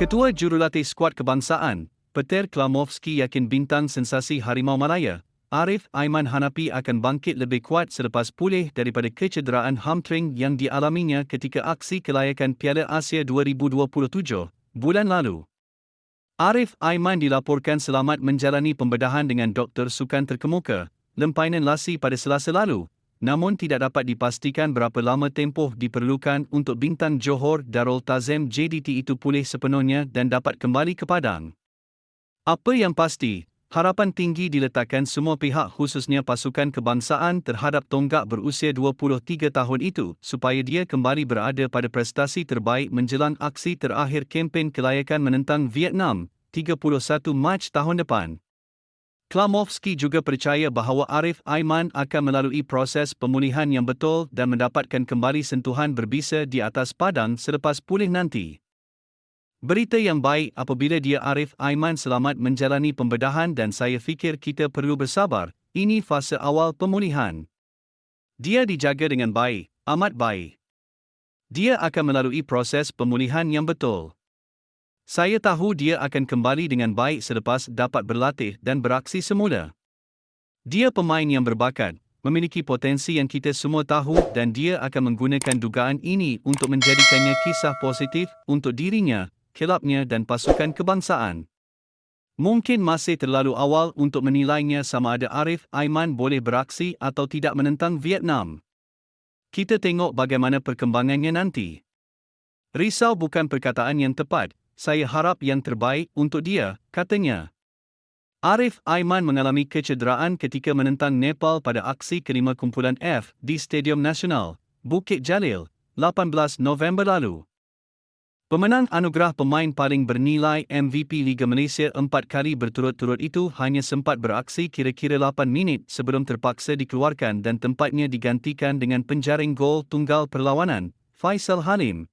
Ketua Jurulatih Skuad Kebangsaan, Peter Klamovski yakin bintang sensasi Harimau Malaya, Arif Aiman Hanapi akan bangkit lebih kuat selepas pulih daripada kecederaan hamstring yang dialaminya ketika aksi kelayakan Piala Asia 2027 bulan lalu. Arif Aiman dilaporkan selamat menjalani pembedahan dengan doktor sukan terkemuka, Lempainan Lasi pada selasa lalu, namun tidak dapat dipastikan berapa lama tempoh diperlukan untuk bintang Johor Darul Tazim JDT itu pulih sepenuhnya dan dapat kembali ke Padang. Apa yang pasti, harapan tinggi diletakkan semua pihak khususnya pasukan kebangsaan terhadap tonggak berusia 23 tahun itu supaya dia kembali berada pada prestasi terbaik menjelang aksi terakhir kempen kelayakan menentang Vietnam 31 Mac tahun depan. Klamovski juga percaya bahawa Arif Aiman akan melalui proses pemulihan yang betul dan mendapatkan kembali sentuhan berbisa di atas padang selepas pulih nanti. Berita yang baik apabila dia Arif Aiman selamat menjalani pembedahan dan saya fikir kita perlu bersabar, ini fase awal pemulihan. Dia dijaga dengan baik, amat baik. Dia akan melalui proses pemulihan yang betul. Saya tahu dia akan kembali dengan baik selepas dapat berlatih dan beraksi semula. Dia pemain yang berbakat, memiliki potensi yang kita semua tahu dan dia akan menggunakan dugaan ini untuk menjadikannya kisah positif untuk dirinya, kelabnya dan pasukan kebangsaan. Mungkin masih terlalu awal untuk menilainya sama ada Arif Aiman boleh beraksi atau tidak menentang Vietnam. Kita tengok bagaimana perkembangannya nanti. Risau bukan perkataan yang tepat, saya harap yang terbaik untuk dia, katanya. Arif Aiman mengalami kecederaan ketika menentang Nepal pada aksi kelima kumpulan F di Stadium Nasional, Bukit Jalil, 18 November lalu. Pemenang anugerah pemain paling bernilai MVP Liga Malaysia empat kali berturut-turut itu hanya sempat beraksi kira-kira 8 minit sebelum terpaksa dikeluarkan dan tempatnya digantikan dengan penjaring gol tunggal perlawanan, Faisal Halim,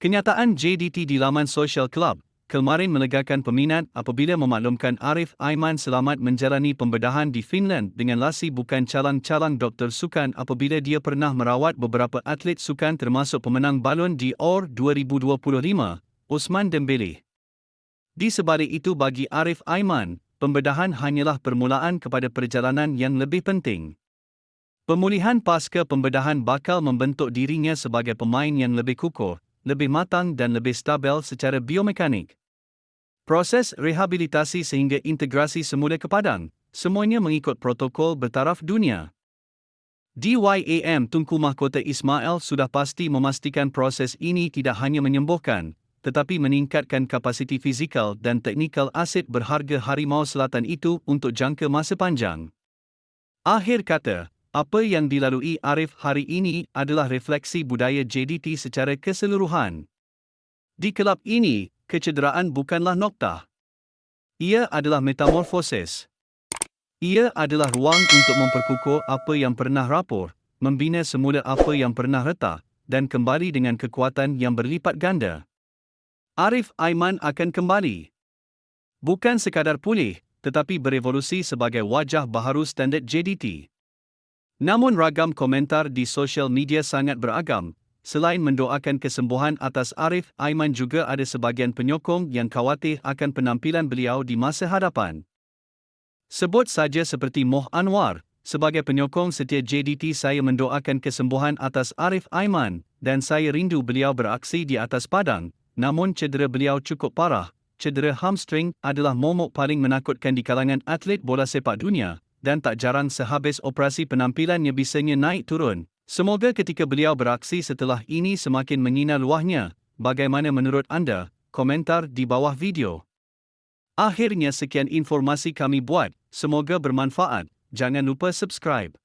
Kenyataan JDT di laman sosial kelab kemarin melegakan peminat apabila memaklumkan Arif Aiman selamat menjalani pembedahan di Finland dengan lasi bukan calang-calang doktor sukan apabila dia pernah merawat beberapa atlet sukan termasuk pemenang balon di OR 2025, Osman Dembele. Di sebalik itu bagi Arif Aiman, pembedahan hanyalah permulaan kepada perjalanan yang lebih penting. Pemulihan pasca pembedahan bakal membentuk dirinya sebagai pemain yang lebih kukuh, lebih matang dan lebih stabil secara biomekanik. Proses rehabilitasi sehingga integrasi semula ke padang, semuanya mengikut protokol bertaraf dunia. DYAM Tunku Mahkota Ismail sudah pasti memastikan proses ini tidak hanya menyembuhkan, tetapi meningkatkan kapasiti fizikal dan teknikal aset berharga Harimau Selatan itu untuk jangka masa panjang. Akhir kata, apa yang dilalui Arif hari ini adalah refleksi budaya JDT secara keseluruhan. Di kelab ini, kecederaan bukanlah noktah. Ia adalah metamorfosis. Ia adalah ruang untuk memperkukuh apa yang pernah rapor, membina semula apa yang pernah retak, dan kembali dengan kekuatan yang berlipat ganda. Arif Aiman akan kembali. Bukan sekadar pulih, tetapi berevolusi sebagai wajah baharu standard JDT. Namun ragam komentar di sosial media sangat beragam. Selain mendoakan kesembuhan atas Arif, Aiman juga ada sebagian penyokong yang khawatir akan penampilan beliau di masa hadapan. Sebut saja seperti Moh Anwar, sebagai penyokong setia JDT saya mendoakan kesembuhan atas Arif Aiman dan saya rindu beliau beraksi di atas padang, namun cedera beliau cukup parah. Cedera hamstring adalah momok paling menakutkan di kalangan atlet bola sepak dunia, dan tak jarang sehabis operasi penampilannya bisanya naik turun. Semoga ketika beliau beraksi setelah ini semakin menyinar luahnya. Bagaimana menurut anda? Komentar di bawah video. Akhirnya sekian informasi kami buat. Semoga bermanfaat. Jangan lupa subscribe.